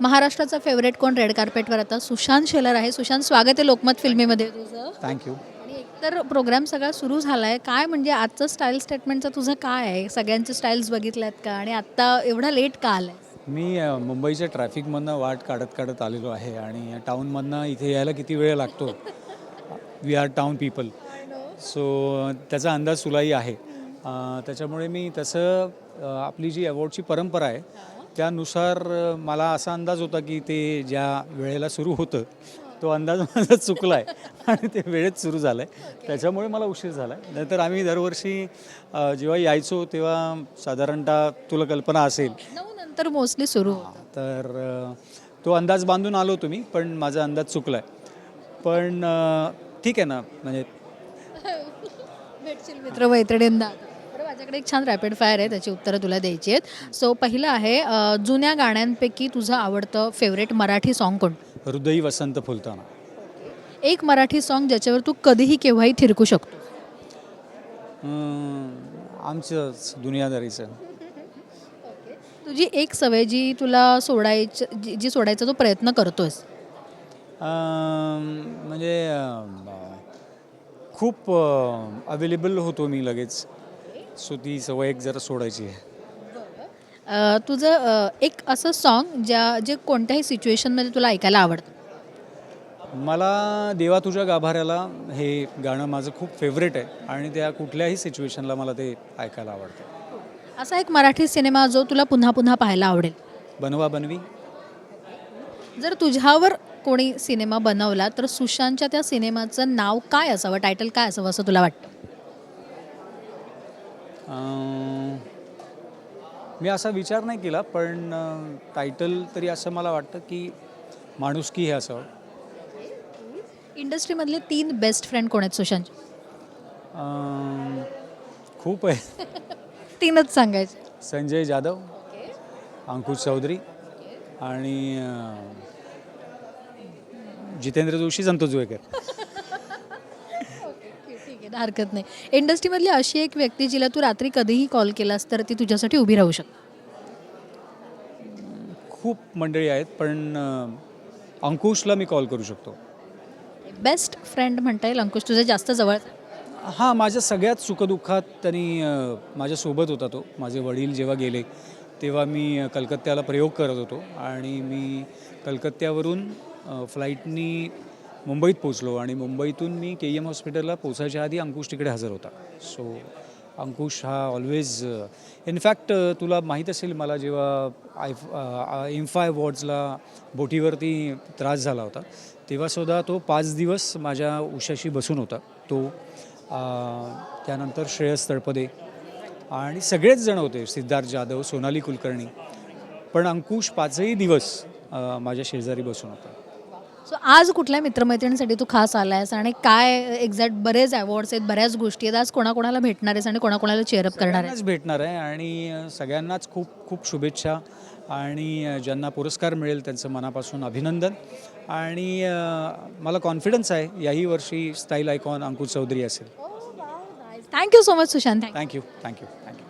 महाराष्ट्राचा फेवरेट कोण रेड कार्पेटवर आता सुशांत शेलर आहे. सुशांत स्वागत आहे लोकमत फिल्मीमध्ये तुझं. थँक्यू एकतर प्रोग्राम सगळा सुरू झाला आहे काय म्हणजे आजचं स्टाईल स्टेटमेंटचं तुझं काय आहे? सगळ्यांचे स्टाईल्स बघितल्यात का? आणि आत्ता एवढा लेट का आलाय? मी मुंबईच्या ट्रॅफिकमधनं वाट काढत काढत आलेलो आहे आणि टाऊनमधनं इथे यायला किती वेळ लागतो? We are town people so त्याचा अंदाज तुलाही आहे. त्याच्यामुळे मी तसं आपली जी अवॉर्डची परंपरा आहे त्यानुसार मला असा अंदाज होता की ते ज्या वेळेला सुरू होतं तो अंदाज माझा चुकला आहे आणि ते वेळेत सुरू झालं आहे त्याच्यामुळे मला उशीर झाला आहे नाहीतर आम्ही दरवर्षी जेव्हा यायचो तेव्हा साधारणतः तुला कल्पना असेल. नंतर मोस्टली सुरू तर तो अंदाज बांधून आलो तुम्ही पण माझा अंदाज चुकला आहे पण ठीक आहे ना म्हणजे भेटशील मित्र मैत्रिणींना माझ्याकडे एक छान रॅपिड फायर आहे त्याची उत्तरं तुला द्यायची आहेत. सो पहिलं आहे अ, जुन्या गाण्यांपैकी तुझं आवडतं फेवरेट मराठी सॉन्ग कोण? हृदयी वसंत फुलताना. एक मराठी सॉन्ग ज्याच्यावर तू कधीही केव्हाही थिरकू शकतो. अं, आमचंच दुनियादारीचं. तुझी एक सवय जी तुला सोडायचं जी जी सोडायचा तो प्रयत्न करतोस अं, म्हणजे अं, खूप अवेलेबल होतो मी लगेच. सो ती सवय एक जरा सोडायची आहे. अ, तुझं अ, एक असं सॉन्ग ज्या जे कोणत्याही सिच्युएशनमध्ये तुला ऐकायला आवडतं? मला देवा तुझ्या गाभाऱ्याला हे गाणं माझं खूप फेवरेट आहे आणि त्या कुठल्याही सिच्युएशनला मला ते ऐकायला आवडतं. असा एक मराठी सिनेमा जो तुला पुन्हा पुन्हा पाहायला आवडेल? बनवा बनवी. जर तुझ्यावर कोणी सिनेमा बनवला तर सुशांतच्या त्या सिनेमाचं नाव काय असावं? टायटल काय असावं असं तुला वाटतं? मी असा विचार नाही केला पण टायटल तरी असं मला वाटतं की माणुसकी हे असावं इंडस्ट्रीमधले तीन बेस्ट फ्रेंड कोण आहेत सुशांत? खूप आहे. तीनच सांगायचे. संजय जाधव अंकुश चौधरी आणि अं, जितेंद्र जोशी संतोष जुवेकर. हरकत नाही. इंडस्ट्रीमधली अशी एक व्यक्ती जिला तू रात्री कधीही कॉल केलास तर ती तुझ्यासाठी उभी राहू शकते. खूप मंडळी आहेत पण अं, अंकुशला मी कॉल करू शकतो. बेस्ट फ्रेंड म्हणता येईल अंकुश तुझं जास्त जवळ? हां माझ्या सगळ्यात सुखदुःखात त्यांनी अ, माझ्यासोबत होता तो. माझे वडील जेव्हा गेले तेव्हा मी अ, कलकत्त्याला प्रयोग करत होतो. आणि मी कलकत्त्यावरून अ, फ्लाईटनी मुंबईत पोचलो आणि मुंबईतून मी के एम हॉस्पिटलला पोचायच्या आधी अंकुश तिकडे हजर होता. सो अंकुश हा ऑलवेज इनफॅक्ट uh, uh, तुला माहीत असेल मला जेव्हा आय इम्फा अवॉर्ड्सला बोटीवरती त्रास झाला होता तेव्हासुद्धा तो पाच दिवस माझ्या उशाशी बसून होता. तो uh, त्यानंतर श्रेयस तळपदे आणि सगळेच जण होते सिद्धार्थ जाधव सोनाली कुलकर्णी. पण अंकुश पाचही दिवस माझ्या शेजारी बसून होता. सो आज कुठल्या मित्रमैत्रिणीसाठी तू खास आलायस आणि काय एक्झॅक्ट बरेच अवॉर्ड्स आहेत बऱ्याच गोष्टी आहेत आज कोणाकोणाला भेटणार आहेस आणि कोणाकोणाला चेअरअप करणार आहेस? भेटणार आहे आणि सगळ्यांनाच खूप खूप शुभेच्छा आणि ज्यांना पुरस्कार मिळेल त्यांचं मनापासून अभिनंदन. आणि मला कॉन्फिडन्स आहे याही वर्षी स्टाईल आयकॉन अंकुश चौधरी असेल. Thank you so much Sushant thank you thank you thank you